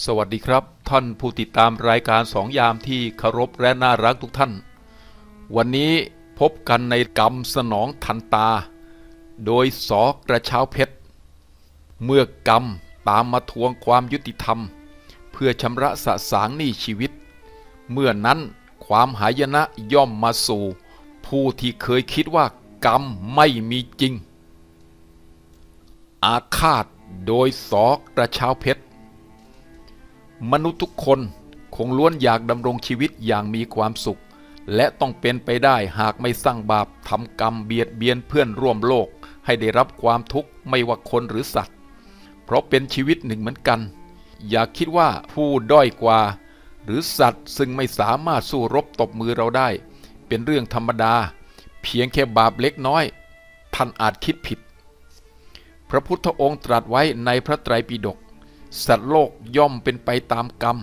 สวัสดีครับ ท่านผู้ติดตามรายการสองยามที่เคารพและน่ารักทุกท่าน วันนี้พบกันในกรรมสนองทันตา โดยสอกระเช้าเพชร เมื่อกรรมตามมาทวงความยุติธรรม เพื่อชำระสะสางหนี้ชีวิต เมื่อนั้นความหายนะย่อมมาสู่ ผู้ที่เคยคิดว่ากรรมไม่มีจริง อาฆาตโดยสอกระเช้าเพชร มนุษย์ทุกคนคงล้วนอยากดำรงชีวิตอย่างมีความสุข และต้องเป็นไปได้หากไม่สร้างบาปทำกรรมเบียดเบียนเพื่อนร่วมโลก ให้ได้รับความทุกข์ไม่ว่าคนหรือสัตว์ เพราะเป็นชีวิตหนึ่งเหมือนกัน อย่าคิดว่าผู้ด้อยกว่า หรือสัตว์ซึ่งไม่สามารถสู้รบตบมือเราได้ เป็นเรื่องธรรมดา เพียงแค่บาปเล็กน้อย ท่านอาจคิดผิด พระพุทธองค์ตรัสไว้ในพระไตรปิฎก สัตว์โลกย่อมเป็นไปตามกรรม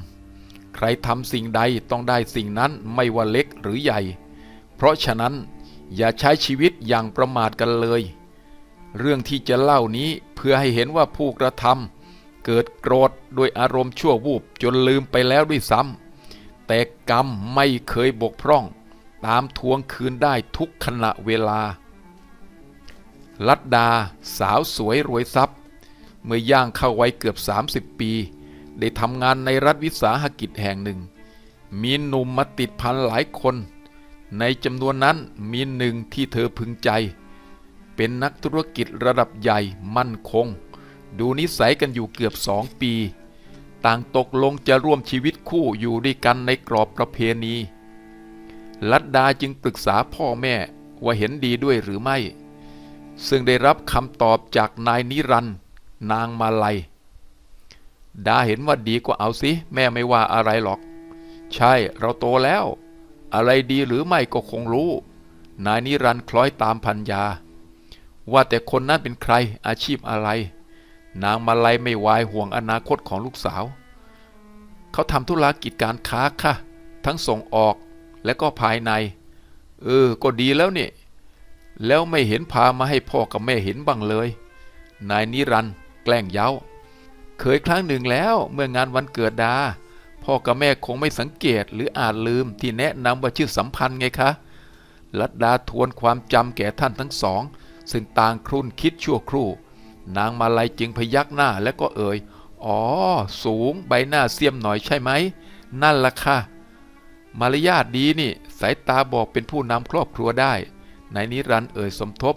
ใครทำสิ่งใดต้องได้สิ่งนั้นไม่ว่าเล็กหรือใหญ่ เพราะฉะนั้นอย่าใช้ชีวิตอย่างประมาทกันเลย เรื่องที่จะเล่านี้เพื่อให้เห็นว่าผู้กระทำเกิดโกรธโดยอารมณ์ชั่ววูบจนลืมไปแล้วด้วยซ้ำแต่กรรมไม่เคยบกพร่อง ตามทวงคืนได้ทุกขณะเวลาลัดดาสาวสวยรวยทรัพย์ เมื่อย่างเข้าไวัยเกือบ 30 ปี ได้ทำงานในรัฐวิสาหกิจแห่งหนึ่ง มีหนุ่มมาติดพันหลายคน ในจำนวนนั้นมีหนึ่งที่เธอพึงใจ เป็นนักธุรกิจระดับใหญ่มั่นคง ดูนิสัยกันอยู่เกือบสองปี ต่างตกลงจะร่วมชีวิตคู่อยู่ด้วยกันในกรอบประเพณีลัดดาจึงปรึกษาพ่อแม่ว่าเห็นดีด้วยหรือไม่ ซึ่งได้รับคำตอบจากนายนิรันดร์ นางมาลัยดาเห็นว่าดีก็เอาสิ แม่ไม่ว่าอะไรหรอก ใช่เราโตแล้ว อะไรดีหรือไม่ก็คงรู้ นายนิรันท์คล้อยตามพัญญาว่าแต่คนนั้นเป็นใครอาชีพอะไร นางมาลัยไม่วายห่วงอนาคตของลูกสาว เขาทำธุรกิจการค้าค่ะ ทั้งส่งออกและก็ภายใน เออ ก็ดีแล้วนี่ แล้วไม่เห็นพามาให้พ่อกับแม่เห็นบ้างเลย นายนิรันด์ แกล้งเย้า เคยครั้งหนึ่งแล้วเมื่องานวันเกิดดา พ่อกับแม่คงไม่สังเกตหรืออาจลืมที่แนะนำว่าชื่อสัมพันธ์ไงคะลัดดาทวนความจำแก่ท่านทั้งสอง ซึ่งต่างครุ่นคิดชั่วครู่ นางมาลัยจึงพยักหน้าแล้วก็เอ่ย อ๋อ สูงใบหน้าเสียมหน่อยใช่ไหม นั่นละค่ะ มารยาทดีนี่สายตาบอกเป็นผู้นำครอบครัวได้นนิรันด์เอ่ยสมทบ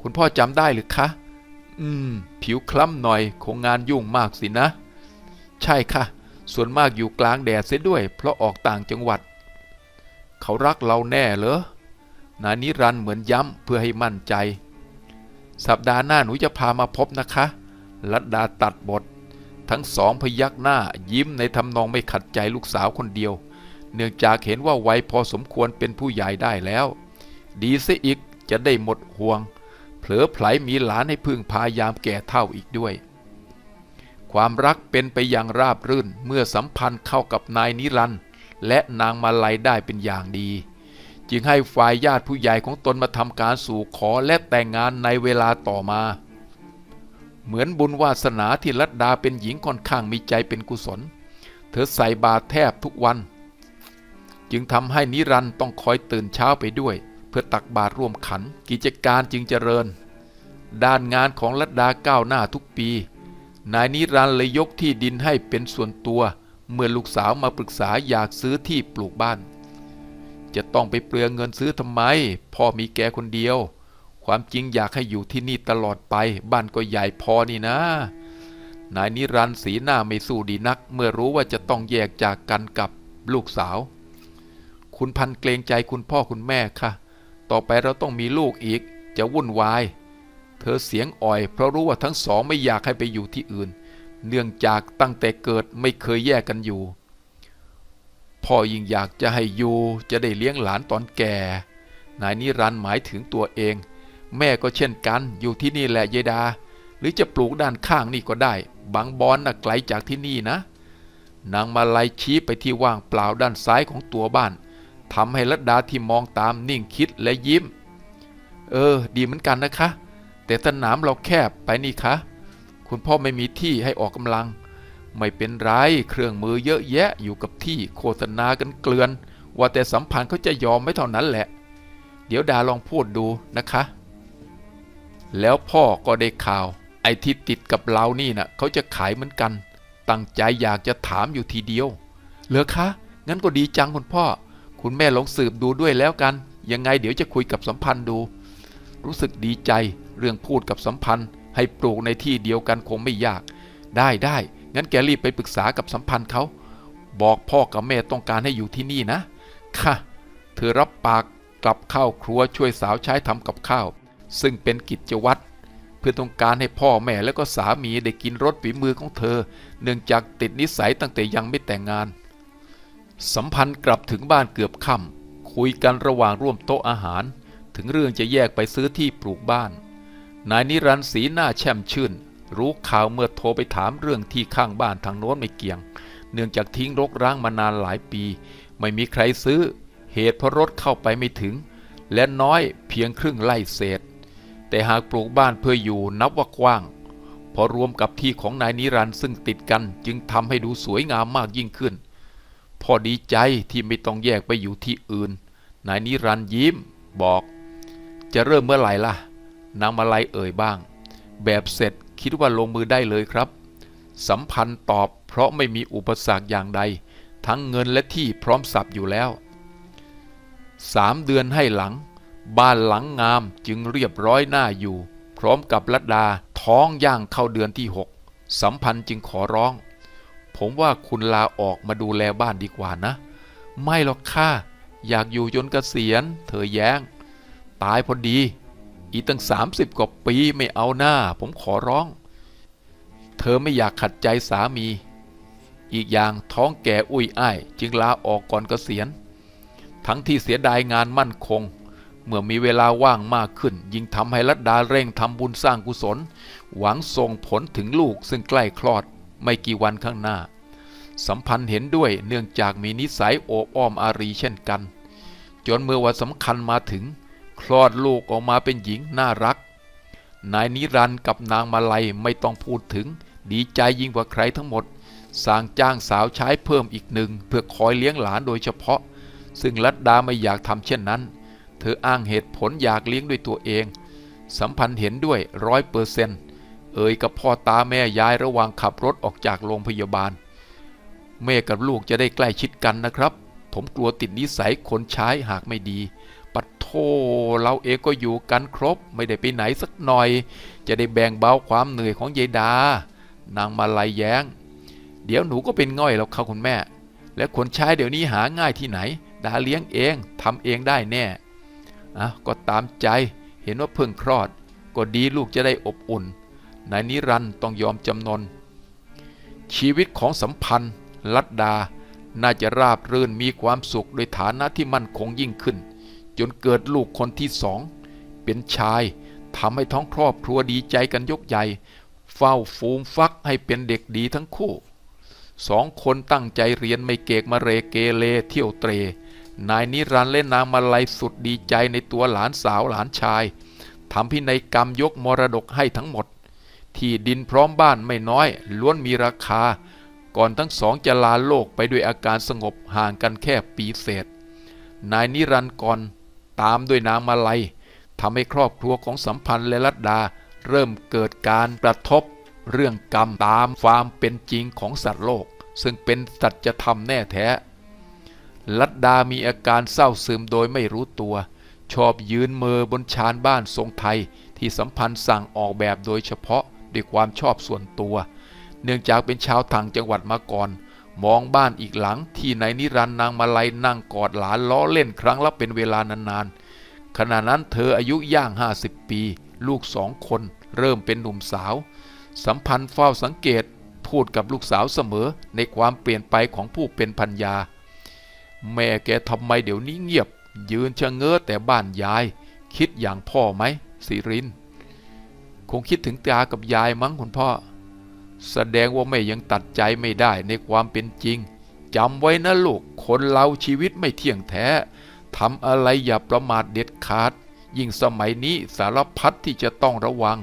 คุณพ่อจำได้หรือคะ อืม ผิวคล้ำหน่อย คงงานยุ่งมากสินะ ใช่ค่ะ ส่วนมากอยู่กลางแดดเสียด้วย เพราะออกต่างจังหวัด เขารักเราแน่เหรอนายนิรันเหมือนย้ำเพื่อให้มั่นใจ สัปดาห์หน้าหนูจะพามาพบนะคะลัดดาตัดบท ทั้งสองพยักหน้ายิ้มในทำนองไม่ขัดใจลูกสาวคนเดียว เนื่องจากเห็นว่าวัยพอสมควรเป็นผู้ใหญ่ได้แล้ว ดีเสียอีกจะได้หมดห่วง เผลอไผลมีหลานให้พึ่งพายามแก่เท่าอีกด้วย ความรักเป็นไปอย่างราบรื่นเมื่อสัมพันธ์เข้ากับนายนิรันด์และนางมาลัยได้เป็นอย่างดี จึงให้ฝ่ายญาติผู้ใหญ่ของตนมาทำการสู่ขอและแต่งงานในเวลาต่อมา เหมือนบุญวาสนาที่ลัดดาเป็นหญิงค่อนข้างมีใจเป็นกุศล เธอใส่บาตรแทบทุกวัน จึงทำให้นิรันด์ต้องคอยตื่นเช้าไปด้วย พื่อตักบาตรร่วมขัน กิจการจึงเจริญ ด้านงานของลัดดาก้าวหน้าทุกปี นายนิรันเลยยกที่ดินให้เป็นส่วนตัว เมื่อลูกสาวมาปรึกษาอยากซื้อที่ปลูกบ้าน จะต้องไปเปลืองเงินซื้อทำไม พ่อมีแกคนเดียว ความจริงอยากให้อยู่ที่นี่ตลอดไป บ้านก็ใหญ่พอนี่นะ นายนิรันสีหน้าไม่สู้ดีนัก เมื่อรู้ว่าจะต้องแยกจากกันกับลูกสาว คุณพันเกรงใจคุณพ่อคุณแม่ค่ะ ต่อไปเราต้องมีลูกอีก จะวุ่นวาย เธอเสียงอ่อย เพราะรู้ว่าทั้งสองไม่อยากให้ไปอยู่ที่อื่น เนื่องจากตั้งแต่เกิดไม่เคยแยกกันอยู่ พ่อยิ่งอยากจะให้อยู่จะได้เลี้ยงหลานตอนแก่ นายนิรันต์หมายถึงตัวเอง แม่ก็เช่นกัน อยู่ที่นี่แหละยายดา หรือจะปลูกด้านข้างนี่ก็ได้ บางบอนน่ะไกลจากที่นี่นะ นางมาลัยชี้ไปที่ว่างเปล่าด้านซ้ายของตัวบ้าน ทำให้ลัดดาที่มองตามนิ่งคิดและยิ้ม เออ ดีเหมือนกันนะคะ แต่สนามเราแคบไปนี่คะ คุณพ่อไม่มีที่ให้ออกกำลัง ไม่เป็นไร เครื่องมือเยอะแยะอยู่กับที่โฆษณากันเกลือน ว่าแต่สัมพันธ์เขาจะยอมไม่เท่านั้นแหละ เดี๋ยวดาลองพูดดูนะคะ แล้วพ่อก็ได้ข่าว ไอ้ที่ติดกับเรานี่นะ่ะเขาจะขายเหมือนกัน ตั้งใจอยากจะถามอยู่ทีเดียว เหรอคะ งั้นก็ดีจังคุณพ่อ คุณแม่ลองสืบดูด้วยแล้วกัน ยังไงเดี๋ยวจะคุยกับสัมพันธ์ดู รู้สึกดีใจเรื่องพูดกับสัมพันธ์ ให้ปลูกในที่เดียวกันคงไม่ยาก ได้ได้งั้นแกรีบไปปรึกษากับสัมพันธ์เขาบอกพ่อกับแม่ต้องการให้อยู่ที่นี่นะ ค่ะ เธอรับปากกลับเข้าครัวช่วยสาวใช้ทำกับข้าว ซึ่งเป็นกิจวัตรเพื่อต้องการให้พ่อแม่และก็สามีได้กินรสฝีมือของเธอ เนื่องจากติดนิสัยตั้งแต่ยังไม่แต่งงาน สัมพันธ์กลับถึงบ้านเกือบค่ำคุยกันระหว่างร่วมโต๊ะอาหาร ถึงเรื่องจะแยกไปซื้อที่ปลูกบ้าน นายนิรันต์สีหน้าแช่มชื่น รู้ข่าวเมื่อโทรไปถามเรื่องที่ข้างบ้านทางโน้นไม่เกี่ยง เนื่องจากทิ้งรกร้างมานานหลายปี ไม่มีใครซื้อ เหตุเพราะรถเข้าไปไม่ถึง และน้อยเพียงครึ่งไร่เศษ แต่หากปลูกบ้านเพื่ออยู่นับว่ากว้าง พอรวมกับที่ของนายนิรันต์ซึ่งติดกันจึงทำให้ดูสวยงามมากยิ่งขึ้น พอดีใจที่ไม่ต้องแยกไปอยู่ที่อื่น นายนิรันยิ้มบอก จะเริ่มเมื่อไหร่ล่ะ นางมาลัยเอ่ยบ้าง แบบเสร็จคิดว่าลงมือได้เลยครับ สัมพันธ์ตอบเพราะไม่มีอุปสรรคอย่างใด ทั้งเงินและที่พร้อมสับอยู่แล้วสามเดือนให้หลัง บ้านหลังงามจึงเรียบร้อยหน้าอยู่ พร้อมกับลัดดาท้องย่างเข้าเดือนที่หกสัมพันธ์จึงขอร้อง ผมว่าคุณลาออกมาดูแลบ้านดีกว่านะ ไม่หรอกค่ะ อยากอยู่จนเกษียณ เธอแย้ง ตายพอดี อีตั้งสามสิบกว่าปีไม่เอาหน้า ผมขอร้อง เธอไม่อยากขัดใจสามี อีกอย่างท้องแก่อุ้ยอ้าย จึงลาออกก่อนเกษียณ ทั้งที่เสียดายงานมั่นคง เมื่อมีเวลาว่างมากขึ้น ยิ่งทำให้รัตดาเร่งทำบุญสร้างกุศล หวังส่งผลถึงลูกซึ่งใกล้คลอด ไม่กี่วันข้างหน้า สัมพันธ์เห็นด้วยเนื่องจากมีนิสัยโอบอ้อมอารีเช่นกัน จนเมื่อวันสำคัญมาถึง คลอดลูกออกมาเป็นหญิงน่ารัก นายนิรันด์กับนางมาลัยไม่ต้องพูดถึง ดีใจยิ่งกว่าใครทั้งหมดสร้างจ้างสาวใช้เพิ่มอีกหนึ่ง เพื่อคอยเลี้ยงหลานโดยเฉพาะ ซึ่งลัดดาไม่อยากทำเช่นนั้น เธออ้างเหตุผลอยากเลี้ยงด้วยตัวเอง สัมพันธ์เห็นด้วยร้อยเปอร์เซนต์ เอ่ยกับพ่อตาแม่ยายระหว่างขับรถออกจากโรงพยาบาล แม่กับลูกจะได้ใกล้ชิดกันนะครับ ผมกลัวติดนิสัยคนใช้หากไม่ดี ปัดโทเราเองก็อยู่กันครบไม่ได้ไปไหนสักหน่อย จะได้แบ่งเบาความเหนื่อยของยายดา นางมาลายแย้ง เดี๋ยวหนูก็เป็นง่อยแล้วค่ะคุณแม่ และคนใช้เดี๋ยวนี้หาง่ายที่ไหน ดาเลี้ยงเองทำเองได้แน่อะก็ตามใจ เห็นว่าเพิ่งคลอด ก็ดีลูกจะได้อบอุ่น นายนิรันต้องยอมจำนน ชีวิตของสัมพันธ์ ลัดดา น่าจะราบรื่นมีความสุขโดยฐานะที่มั่นคงยิ่งขึ้น จนเกิดลูกคนที่สอง เป็นชายทำให้ท้องครอบครัวดีใจกันยกใหญ่ เฝ้าฟูมฟักให้เป็นเด็กดีทั้งคู่สองคนตั้งใจเรียนไม่เกกมาเรเกเลเที่ยวเตร นายนิรันดร์และนางมาลัยสุดดีใจในตัวหลานสาวหลานชายทำพินัยกรรมยกมรดกให้ทั้งหมด ที่ดินพร้อมบ้านไม่น้อยล้วนมีราคา ก่อนทั้งสองจะลาโลกไปด้วยอาการสงบห่างกันแค่ปีเศษ นายนิรันดร์ก่อนตามด้วยนางมาลัยทำให้ครอบครัวของสัมพันธ์และรัตดา เริ่มเกิดการกระทบ เรื่องกรรมตามความเป็นจริงของสัตว์โลก ซึ่งเป็นสัจธรรมแน่แท้ ลัดดามีอาการเศร้าซึมโดยไม่รู้ตัว ชอบยืนเมอบนชานบ้านทรงไทยที่สัมพันธ์สั่งออกแบบโดยเฉพาะ ด้วยความชอบส่วนตัว เนื่องจากเป็นชาวทางจังหวัดมาก่อน มองบ้านอีกหลังที่นนิรันนางมาลัยนั่งกอดหลานล้อเล่นครั้งละเป็นเวลานานๆขณะนั้นเธออายุย่าง 50 ปี ลูกสองคน เริ่มเป็นหนุ่มสาว สัมพันธ์เฝ้าสังเกตพูดกับลูกสาวเสมอในความเปลี่ยนไปของผู้เป็นพันยา แม่แกทำไมเดี๋ยวนี้เงียบ ยืนชะเง้อแต่บ้านยาย คิดอย่างพ่อไหมสิริน คงคิดถึงตากับยายมั้งคุณพ่อ แสดงว่าแม่ยังตัดใจไม่ได้ในความเป็นจริงจำไว้นะลูกคนเราชีวิตไม่เที่ยงแท้ทำอะไรอย่าประมาทเด็ดขาด ยิ่งสมัยนี้สารพัดที่จะต้องระวัง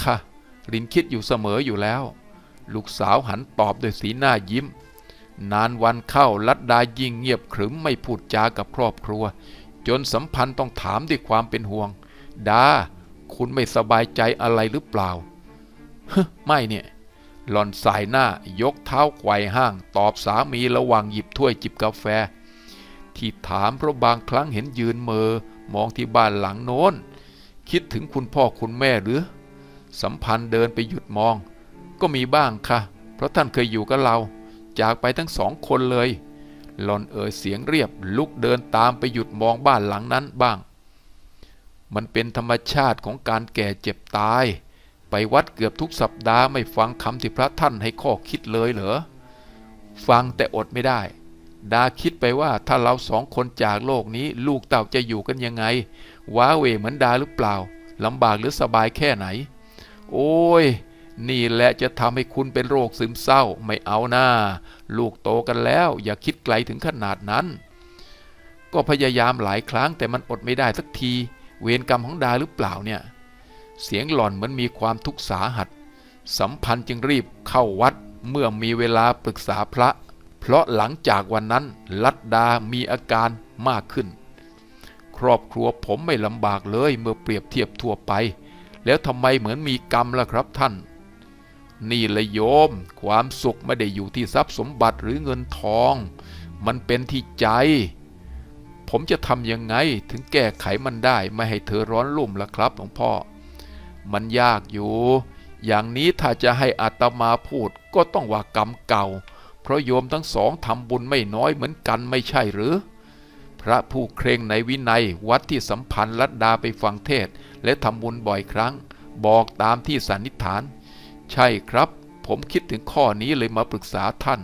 ค่ะรินคิดอยู่เสมออยู่แล้ว ลูกสาวหันตอบด้วยสีหน้ายิ้ม นานวันเข้าลัดดายิ่งเงียบขรึมไม่พูดจากับครอบครัว จนสัมพันธ์ต้องถามด้วยความเป็นห่วง ดา คุณไม่สบายใจอะไรหรือเปล่าฮไม่เนี่ยหล่อนสายหน้ายกเท้าไกวห้างตอบสามีระหว่างหยิบถ้วยจิบกาแฟ ที่ถามเพราะบางครั้งเห็นยืนเมอมองที่บ้านหลังโน้น คิดถึงคุณพ่อคุณแม่หรือ สัมพันธ์เดินไปหยุดมอง ก็มีบ้างค่ะ เพราะท่านเคยอยู่กับเรา จากไปทั้งสองคนเลย หลอนเอ่ยเสียงเรียบลุกเดินตามไปหยุดมองบ้านหลังนั้นบ้าง มันเป็นธรรมชาติของการแก่เจ็บตาย ไปวัดเกือบทุกสัปดาห์ไม่ฟังคำที่พระท่านให้ข้อคิดเลยเหรอ ฟังแต่อดไม่ได้ ดาคิดไปว่าถ้าเราสองคนจากโลกนี้ลูกเต่าจะอยู่กันยังไง ว้าเวเหมือนดาหรือเปล่าลำบากหรือสบายแค่ไหน โอ้ย นี่แหละจะทำให้คุณเป็นโรคซึมเศร้าไม่เอาหน้า ลูกโตกันแล้ว อย่าคิดไกลถึงขนาดนั้น ก็พยายามหลายครั้งแต่มันอดไม่ได้สักที เวรกรรมของดาหรือเปล่าเนี่ย เสียงหล่อนเหมือนมีความทุกข์สาหัส สัมพันธ์จึงรีบเข้าวัดเมื่อมีเวลาปรึกษาพระ เพราะหลังจากวันนั้นลัดดามีอาการมากขึ้น ครอบครัวผมไม่ลำบากเลยเมื่อเปรียบเทียบทั่วไป แล้วทำไมเหมือนมีกรรมล่ะครับท่าน นี่ละโยม ความสุขไม่ได้อยู่ที่ทรัพย์สมบัติหรือเงินทอง มันเป็นที่ใจ ผมจะทำยังไงถึงแก้ไขมันได้ไม่ให้เธอร้อนรุ่มล่ะครับหลวงพ่อ มันยากอยู่ อย่างนี้ถ้าจะให้อาตมาพูดก็ต้องว่ากรรมเก่า เพราะโยมทั้งสองทำบุญไม่น้อยเหมือนกันไม่ใช่หรือ พระผู้เคร่งในวินัยวัดที่สัมพันธ์ลัดดาไปฟังเทศ และทำบุญบ่อยครั้ง บอกตามที่สันนิษฐาน ใช่ครับ ผมคิดถึงข้อนี้เลยมาปรึกษาท่าน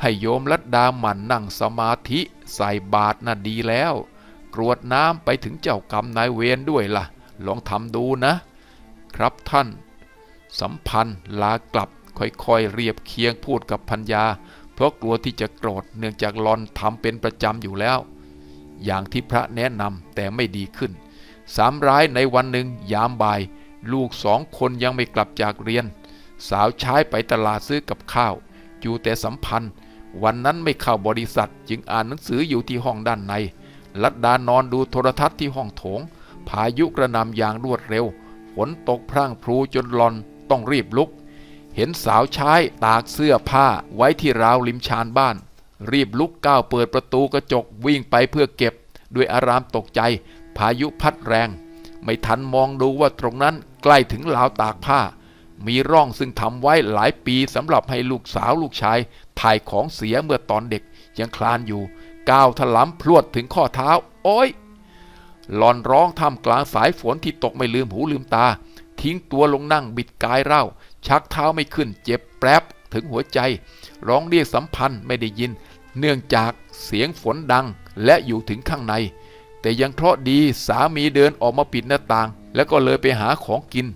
ให้โยมลัดดาหมั่นนั่งสมาธิใส่บาตรน่ะดีแล้ว กรวดน้ำไปถึงเจ้ากรรมนายเวรด้วยล่ะ ลองทำดูนะ ครับท่าน สัมพันธ์ลากลับค่อยๆเรียบเคียงพูดกับพัญญา เพราะกลัวที่จะโกรธเนื่องจากหลอนทำเป็นประจำอยู่แล้ว อย่างที่พระแนะนำแต่ไม่ดีขึ้น สามร้ายในวันหนึ่งยามบ่าย ลูกสองคนยังไม่กลับจากเรียน สาวใช้ไปตลาดซื้อกับข้าว อยู่แต่สัมพันธ์ วันนั้นไม่เข้าบริษัทจึงอ่านหนังสืออยู่ที่ห้องด้านใน ลัดดานอนดูโทรทัศน์ที่ห้องโถง พายุกระหนำอย่างรวดเร็ว ฝนตกพร่างพรูจนหลอนต้องรีบลุก เห็นสาวใช้ตากเสื้อผ้าไว้ที่ราวริมชานบ้าน รีบลุกก้าวเปิดประตูกระจกวิ่งไปเพื่อเก็บ ด้วยอารามตกใจ พายุพัดแรง ไม่ทันมองดูว่าตรงนั้นใกล้ถึงราวตากผ้า มีร่องซึ่งทำไว้หลายปีสำหรับให้ลูกสาวลูกชาย ถ่ายของเสียเมื่อตอนเด็กยังคลานอยู่ ก้าวถลำพรวดถึงข้อเท้า โอ้ยหลอนร้องท่ามกลางสายฝนที่ตกไม่ลืมหูลืมตา ทิ้งตัวลงนั่งบิดกายเร่า ชักเท้าไม่ขึ้นเจ็บแปรบถึงหัวใจ ร้องเรียกสัมพันธ์ไม่ได้ยิน เนื่องจากเสียงฝนดังและอยู่ถึงข้างใน แต่ยังเคราะห์ดีสามีเดินออกมาปิดหน้าต่าง แล้วก็เลยไปหาของกิน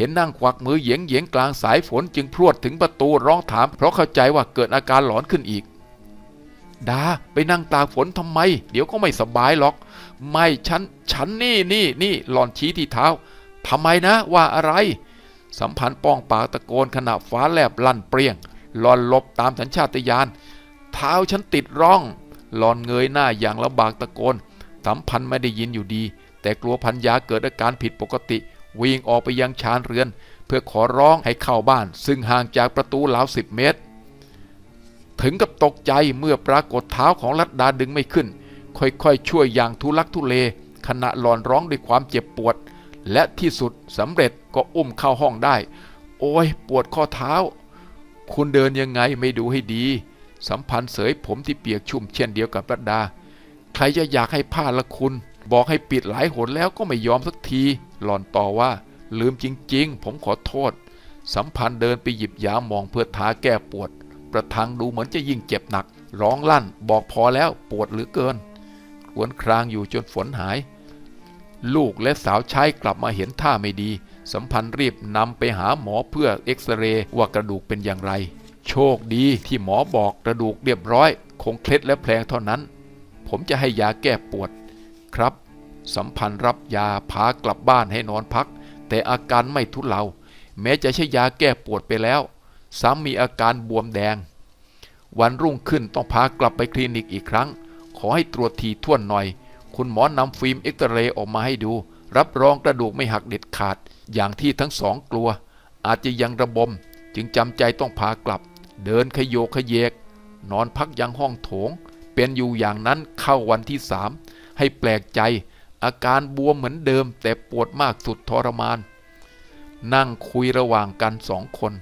เห็นนั่งควักมือเหยียงเหยียงกลางสายฝนจึงพรวดถึงประตูร้องถาม เพราะเข้าใจว่าเกิดอาการหลอนขึ้นอีก ดาไปนั่งตากฝนทำไม เดี๋ยวก็ไม่สบายหรอก ไม่ฉันฉันนี่นี่นี่หลอนชี้ที่เท้าทำไมนะว่าอะไร สัมพันธ์ป้องปากตะโกนขณะฟ้าแลบลั่นเปรี้ยงหลอนลบตามสัญชาตญาณเท้าฉันติดร่องหลอนเงยหน้าอย่างลำบากตะโกนสัมพันธ์ไม่ได้ยินอยู่ดี แต่กลัวพัญญาเกิดอาการผิดปกติ วิ่งออกไปยังชานเรือน เพื่อขอร้องให้เข้าบ้าน ซึ่งห่างจากประตูราวสิบเมตร ถึงกับตกใจเมื่อปรากฏเท้าของลัดดาดึงไม่ขึ้น ค่อยๆ ช่วยอย่างทุลักทุเล ขณะหลอนร้องด้วยความเจ็บปวด และที่สุดสำเร็จก็อุ้มเข้าห้องได้ โอ้ยปวดข้อเท้า คุณเดินยังไงไม่ดูให้ดี สัมพันธ์เสยผมที่เปียกชุ่มเช่นเดียวกับรัดดา ใครจะอยากให้ผ้าละคุณ บอกให้ปิดหลายหนแล้วก็ไม่ยอมสักที หลอนต่อว่าลืมจริง ๆ ผมขอโทษ สัมพันธ์เดินไปหยิบยาหมองเพื่อทาแก้ปวด ประทังดูเหมือนจะยิ่งเจ็บหนัก ร้องลั่นบอกพอแล้วปวดเหลือเกินครวนครางอยู่จนฝนหาย ลูกและสาวใช้กลับมาเห็นท่าไม่ดี สัมพันธ์รีบนำไปหาหมอเพื่อเอ็กซเรย์ว่ากระดูกเป็นอย่างไร โชคดีที่หมอบอกกระดูกเรียบร้อย คงเคล็ดและแผลงเท่านั้น ผมจะให้ยาแก้ปวด ครับ สัมพันธ์รับยาพากลับบ้านให้นอนพัก แต่อาการไม่ทุเลา แม้จะใช้ยาแก้ปวดไปแล้ว ซ้ำมีอาการบวมแดง วันรุ่งขึ้นต้องพากลับไปคลินิกอีกครั้ง ขอให้ตรวจทีท่วนหน่อย คุณหมอนำฟิล์มเอ็กซเรย์ออกมาให้ดู รับรองกระดูกไม่หักเด็ดขาด อย่างที่ทั้งสองกลัว อาจจะยังระบม จึงจำใจต้องพากลับ เดินขยโยขยเยก นอนพักยังห้องโถง เป็นอยู่อย่างนั้นเข้าวันที่สามให้แปลกใจ อาการบวมเหมือนเดิม แต่ปวดมากสุดทรมาน นั่งคุยระหว่างกันสองคน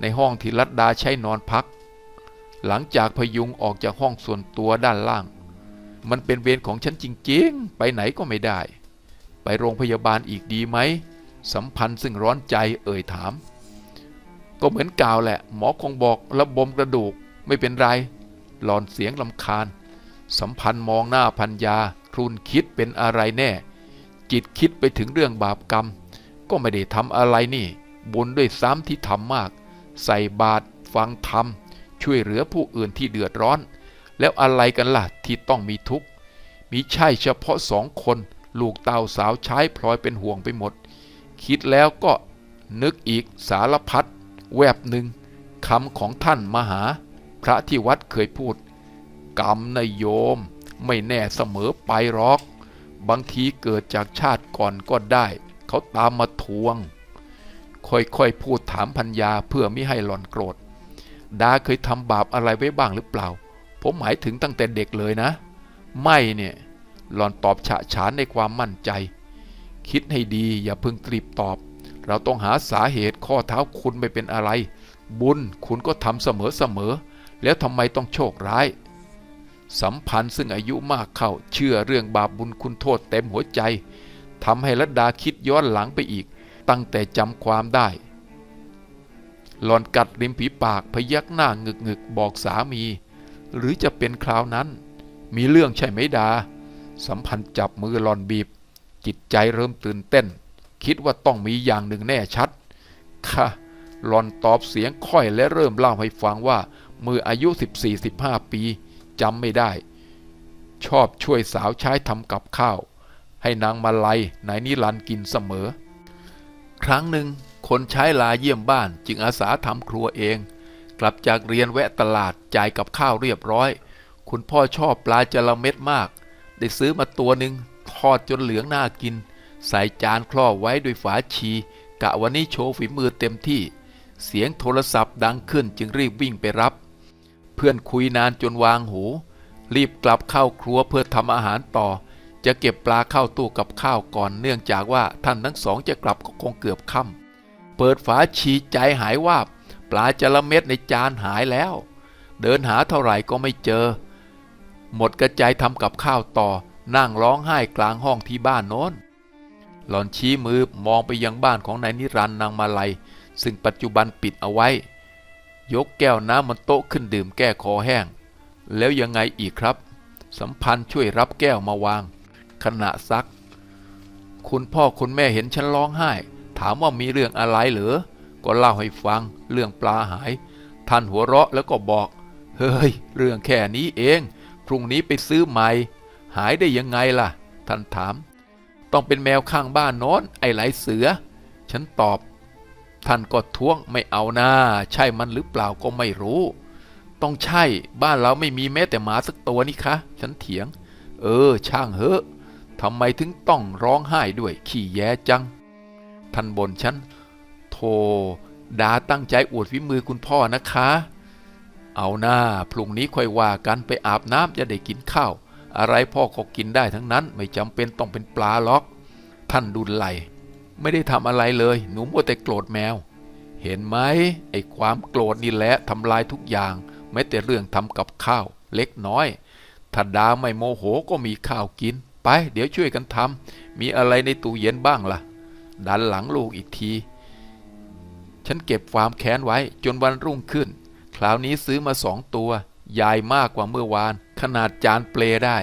ในห้องที่รัดดาใช้นอนพัก หลังจากพยุงออกจากห้องส่วนตัวด้านล่าง มันเป็นเวรของฉันจริงๆ ไปไหนก็ไม่ได้ ไปโรงพยาบาลอีกดีไหม สัมพันธ์ซึ่งร้อนใจเอ่ยถาม ก็เหมือนกล่าวแหละ หมอคงบอกระบมกระดูกไม่เป็นไรหลอนเสียงลำคาญ สัมพันธ์มองหน้าพัญญาครุนคิดเป็นอะไรแน่ จิตคิดไปถึงเรื่องบาปกรรม ก็ไม่ได้ทำอะไรนี่ บุญด้วยซ้ำที่ทำมาก ใส่บาตรฟังธรรม ช่วยเหลือผู้อื่นที่เดือดร้อน แล้วอะไรกันล่ะที่ต้องมีทุกข์มีใช่เฉพาะสองคน ลูกเต่าสาวใช้พลอยเป็นห่วงไปหมด คิดแล้วก็นึกอีกสารพัดแวบหนึ่งคำของท่านมหา พระที่วัดเคยพูด กรรมนายโยม ไม่แน่เสมอไปหรอก บางทีเกิดจากชาติก่อนก็ได้ เขาตามมาทวง ค่อยๆพูดถามพัญญาเพื่อไม่ให้หล่อนโกรธดาเคยทำบาปอะไรไว้บ้างหรือเปล่า ผมหมายถึงตั้งแต่เด็กเลยนะ ไม่เนี่ยหล่อนตอบฉะฉานในความมั่นใจ คิดให้ดีอย่าเพิ่งรีบตอบ เราต้องหาสาเหตุข้อเท้าคุณไม่เป็นอะไร บุญคุณก็ทำเสมอๆแล้วทำไมต้องโชคร้าย สัมพันธ์ซึ่งอายุมากเข้าเชื่อเรื่องบาปบุญคุณโทษเต็มหัวใจทำให้รัดดาคิดย้อนหลังไปอีก ตั้งแต่จำความได้ หลอนกัดริมผีปากพยักหน้างึกงึกบอกสามี หรือจะเป็นคราวนั้น มีเรื่องใช่ไหมดา สัมพันธ์จับมือหลอนบีบ จิตใจเริ่มตื่นเต้น คิดว่าต้องมีอย่างหนึ่งแน่ชัด ค่ะหลอนตอบเสียงค่อยและเริ่มเล่าให้ฟังว่าเมื่ออายุ 14-15 ปี จำไม่ได้ ชอบช่วยสาวใช้ทำกับข้าว ให้นางมาลัยนายนิรันต์กินเสมอ ครั้งหนึ่งคนใช้ลาเยี่ยมบ้านจึงอาสาทำครัวเอง กลับจากเรียนแวะตลาดจ่ายกับข้าวเรียบร้อย คุณพ่อชอบปลาจระเม็ดมาก ได้ซื้อมาตัวหนึ่งทอดจนเหลืองน่ากิน ใส่จานครอบไว้ด้วยฝาชี กะวันนี้โชว์ฝีมือเต็มที่ เสียงโทรศัพท์ดังขึ้นจึงรีบวิ่งไปรับ เพื่อนคุยนานจนวางหู รีบกลับเข้าครัวเพื่อทำอาหารต่อ จะเก็บปลาเข้าตู้กับข้าวก่อนเนื่องจากว่าท่านทั้งสองจะกลับก็คงเกือบค่ำเปิดฝาชีใจหายวาบปลาจระเม็ดในจานหายแล้ว เดินหาเท่าไหร่ก็ไม่เจอ หมดกระจายทำกับข้าวต่อ นั่งร้องไห้กลางห้องที่บ้านโน้น หลอนชี้มือมองไปยังบ้านของนายนิรันดร์นางมาลัย ซึ่งปัจจุบันปิดเอาไว้ ยกแก้วน้ำมันโต๊ะขึ้นดื่มแก้คอแห้ง แล้วยังไงอีกครับ สัมพันธ์ช่วยรับแก้วมาวาง ขณะซัก คุณพ่อคุณแม่เห็นฉันร้องไห้ ถามว่ามีเรื่องอะไรเหรอ ก็เล่าให้ฟังเรื่องปลาหาย ท่านหัวเราะแล้วก็บอก เฮ้ย เรื่องแค่นี้เอง พรุ่งนี้ไปซื้อใหม่ หายได้ยังไงล่ะ ท่านถาม ต้องเป็นแมวข้างบ้านโน้นไอ้ไหลเสือ ฉันตอบ ท่านก็ท้วงไม่เอาหน้าใช่มันหรือเปล่าก็ไม่รู้ ต้องใช่บ้านเราไม่มีแม้แต่หมาสักตัวนี่คะฉันเถียง เออ ช่างเหอะทำไมถึงต้องร้องไห้ด้วยขี้แย้จัง ท่านบนฉันโธ่ดาตั้งใจอวดฝีมือคุณพ่อนะคะ เอาหน้าพรุ่งนี้ค่อยว่ากันไปอาบน้ำจะได้กินข้าว อะไรพ่อก็กินได้ทั้งนั้นไม่จำเป็นต้องเป็นปลาล็อก ท่านดุลไหล ไม่ได้ทำอะไรเลย หนูมัวแต่โกรธแมว เห็นไหมไอ้ความโกรธนี่แหละทำลายทุกอย่าง แม้แต่เรื่องทำกับข้าว เล็กน้อยถ้าดาไม่โมโหก็มีข้าวกิน ไป เดี๋ยวช่วยกันทำมีอะไรในตู้เย็นบ้างล่ะ ดันหลังลูกอีกที ฉันเก็บความแค้นไว้จนวันรุ่งขึ้น คราวนี้ซื้อมาสองตัว ใหญ่มากกว่าเมื่อวาน ขนาดจานเปลได้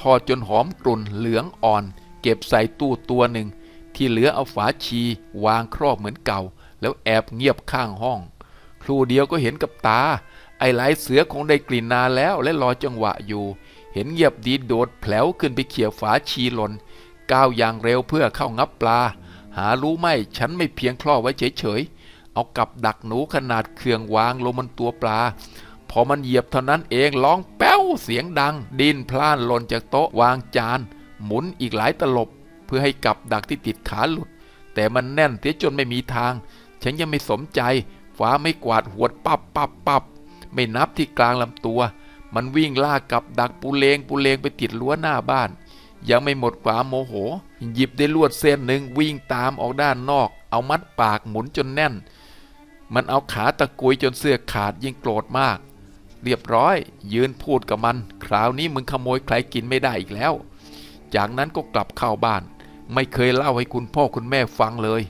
ทอดจนหอมกรุ่นเหลืองอ่อน เก็บใส่ตู้ตัวหนึ่ง ที่เหลือเอาฝาชีวางครอบเหมือนเก่า แล้วแอบเงียบข้างห้อง ครูเดียวก็เห็นกับตา ไอ้หลายเสือคงได้กลิ่นนานแล้วและรอจังหวะอยู่ เห็นเงียบดีโดดแผลวขึ้นไปเขี่ยฝาชีหล่นก้าวอย่างเร็วเพื่อเข้างับปลา หารู้ไหมฉันไม่เพียงคลอไว้เฉยๆเอากับดักหนูขนาดเครื่องวางลงบนตัวปลา พอมันเหยียบเท่านั้นเองร้องแป้วเสียงดัง ดินพล่านหล่นจากโต๊ะวางจาน หมุนอีกหลายตลบ เพื่อให้กับดักที่ติดขาหลุด แต่มันแน่นเสียจนไม่มีทาง ฉันยังไม่สมใจฟ้าไม่กวาดหวดปับปับปับไม่นับที่กลางลำตัว มันวิ่งล่ากกับดักปูเลงปูเลงไปติดรั้วหน้าบ้าน ยังไม่หมดความโมโห หยิบได้ลวดเส้นหนึ่งวิ่งตามออกด้านนอก เอามัดปากหมุนจนแน่น มันเอาขาตะกุยจนเสื้อขาดยิ่งโกรธมาก เรียบร้อย ยืนพูดกับมัน คราวนี้มึงขโมยใครกินไม่ได้อีกแล้ว จากนั้นก็กลับเข้าบ้าน ไม่เคยเล่าให้คุณพ่อคุณแม่ฟังเลย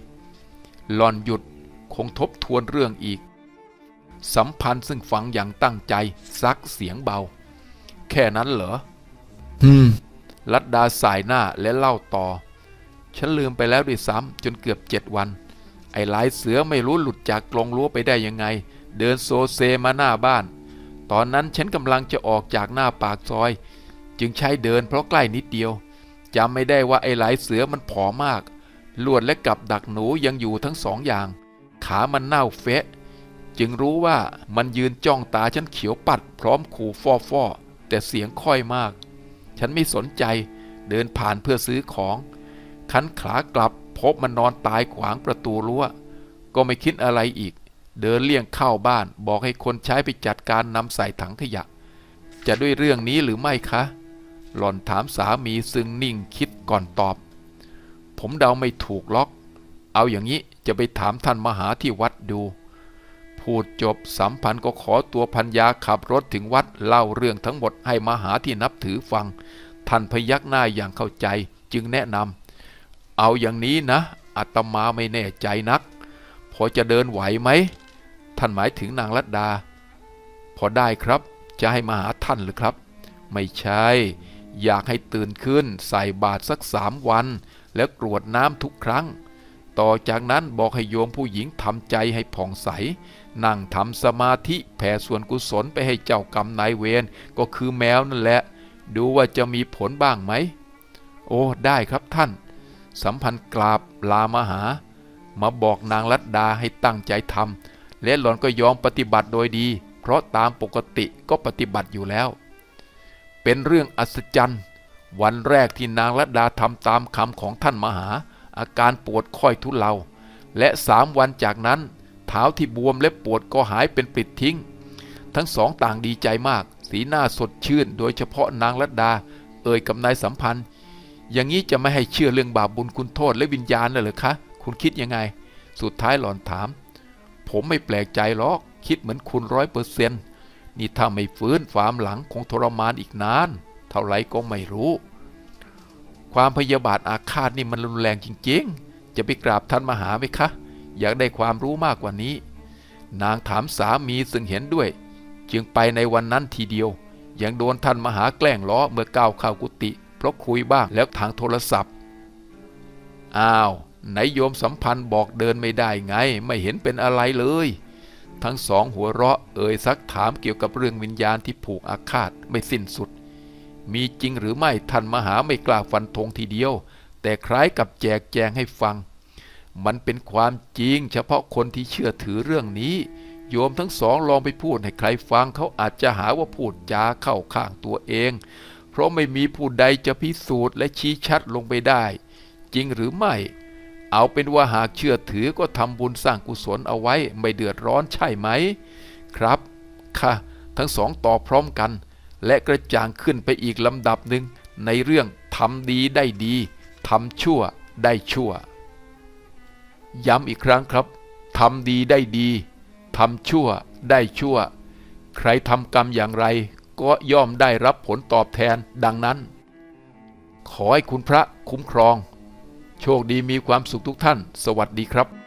หลอนหยุดคงทบทวนเรื่องอีก สัมพันธ์ซึ่งฟังอย่างตั้งใจซักเสียงเบา แค่นั้นเหรออืมลัดดาสายหน้าและเล่าต่อ ฉันลืมไปแล้วด้วยซ้ำจนเกือบเจ็ดวัน ไอ้ลายเสือไม่รู้หลุดจากกรงรั้วไปได้ยังไง เดินโซเซมาหน้าบ้าน ตอนนั้นฉันกำลังจะออกจากหน้าปากซอย จึงใช้เดินเพราะใกล้นิดเดียว จำไม่ได้ว่าไอ้ลายเสือมันผอมมาก ลวดและกับดักหนูยังอยู่ทั้งสองอย่าง ขามันเน่าเฟะ จึงรู้ว่ามันยืนจ้องตาฉันเขียวปัดพร้อมขู่ฟอฟอแต่เสียงค่อยมาก ฉันไม่สนใจเดินผ่านเพื่อซื้อของคันขากลับพบมันนอนตายขวางประตูรั้ว ก็ไม่คิดอะไรอีก เดินเลี่ยงเข้าบ้านบอกให้คนใช้ไปจัดการนำใส่ถังขยะ จะด้วยเรื่องนี้หรือไม่คะ หล่อนถามสามีซึ่งนิ่งคิดก่อนตอบ ผมเดาไม่ถูกล็อก เอาอย่างนี้จะไปถามท่านมหาที่วัดดู พูดจบสัมพันธ์ก็ขอตัวพัญญาขับรถถึงวัดเล่าเรื่องทั้งหมดให้มหาที่นับถือฟัง ท่านพยักหน้าอย่างเข้าใจจึงแนะนำเอาอย่างนี้นะอาตมาไม่แน่ใจนัก พอจะเดินไหวไหม ท่านหมายถึงนางรัตดาพอได้ครับ จะให้มาหาท่านหรือครับ ไม่ใช่ อยากให้ตื่นขึ้นใส่บาตรสักสามวัน แล้วกรวดน้ำทุกครั้ง ต่อจากนั้นบอกให้โยมผู้หญิงทำใจให้ผ่องใส นั่งทำสมาธิแผ่ส่วนกุศลไปให้เจ้ากรรมนายเวรก็คือแมวนั่นแหละ ดูว่าจะมีผลบ้างไหม โอ้ได้ครับท่าน สัมพันธ์กราบลามาหา มาบอกนางรัตดาให้ตั้งใจทำและหล่อนก็ยอมปฏิบัติโดยดี เพราะตามปกติก็ปฏิบัติอยู่แล้ว เป็นเรื่องอัศจรรย์ วันแรกที่นางรัตดาทำตามคำของท่านมหา อาการปวดค่อยทุเลา และสามวันจากนั้น เท้าที่บวมและปวดก็หายเป็นปลิดทิ้ง ทั้งสองต่างดีใจมาก สีหน้าสดชื่น โดยเฉพาะนางรัตดา เอ่ยกับนายสัมพันธ์ อย่างนี้จะไม่ให้เชื่อเรื่องบาปบุญคุณโทษและวิญญาณเลยเหรอคะ คุณคิดยังไง สุดท้ายหลอนถาม ผมไม่แปลกใจหรอก คิดเหมือนคุณร้อยเปอร์เซนต์ นี่ถ้าไม่ฟื้นฟามหลังคงทรมานอีกนาน เท่าไรก็ไม่รู้ ความพยาบาทอาฆาตนี่มันรุนแรงจริงๆ จะไปกราบท่านมหาไหมคะ อยากได้ความรู้มากกว่านี้ นางถามสามีซึ่งเห็นด้วย จึงไปในวันนั้นทีเดียว ยังโดนท่านมหาแกล้งล้อเมื่อก้าวเข้ากุฏิเพราะคุยบ้างแล้วทางโทรศัพท์ อ้าวไหนโยมสัมพันธ์บอกเดินไม่ได้ไง ไม่เห็นเป็นอะไรเลย ทั้งสองหัวเราะเอ่ยซักถามเกี่ยวกับเรื่องวิญญาณที่ผูกอาฆาตไม่สิ้นสุด มีจริงหรือไม่ท่านมหาไม่กล้าฟันธงทีเดียว แต่คล้ายกับแจกแจงให้ฟัง มันเป็นความจริงเฉพาะคนที่เชื่อถือเรื่องนี้ โยมทั้งสองลองไปพูดให้ใครฟังเขาอาจจะหาว่าพูดจาเข้าข้างตัวเอง เพราะไม่มีผู้ใดจะพิสูจน์และชี้ชัดลงไปได้ จริงหรือไม่ เอาเป็นว่าหากเชื่อถือก็ทำบุญสร้างกุศลเอาไว้ไม่เดือดร้อนใช่ไหม ครับ ค่ะ ทั้งสองตอบพร้อมกัน และกระจ่างขึ้นไปอีกลำดับหนึ่งในเรื่องทำดีได้ดีทำชั่วได้ชั่ว ย้ำอีกครั้งครับทำดีได้ดีทำชั่วได้ชั่ว ใครทำกรรมอย่างไร ก็ย่อมได้รับผลตอบแทนดังนั้น ขอให้คุณพระคุ้มครอง โชคดีมีความสุขทุกท่าน สวัสดีครับ